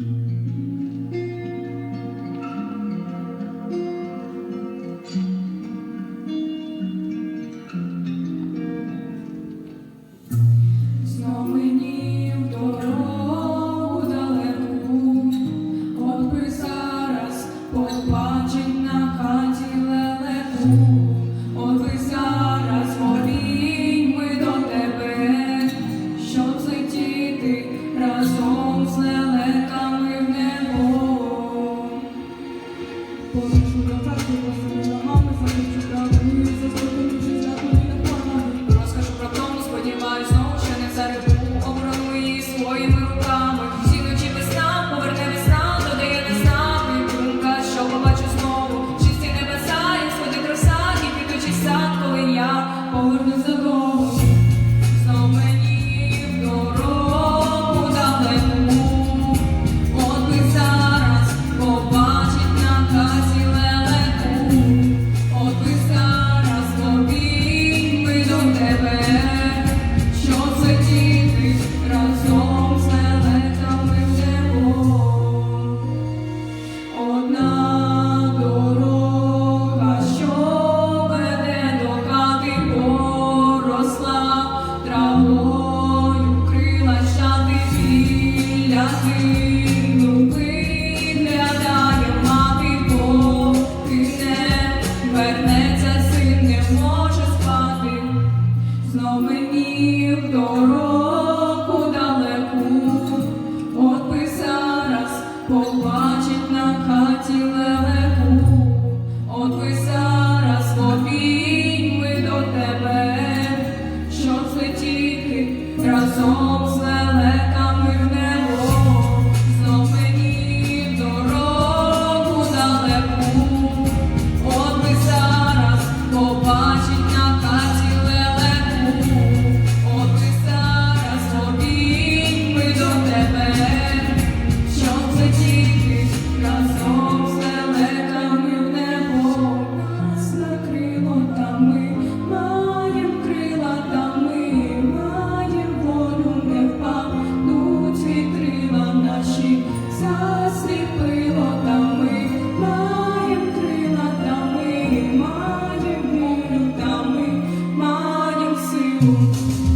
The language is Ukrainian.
Mm-hmm. gente não fazia в дорогу далеку, от зараз побачить на хаті лелеку, от би зараз обійми до тебе, щоб летіти разом. you.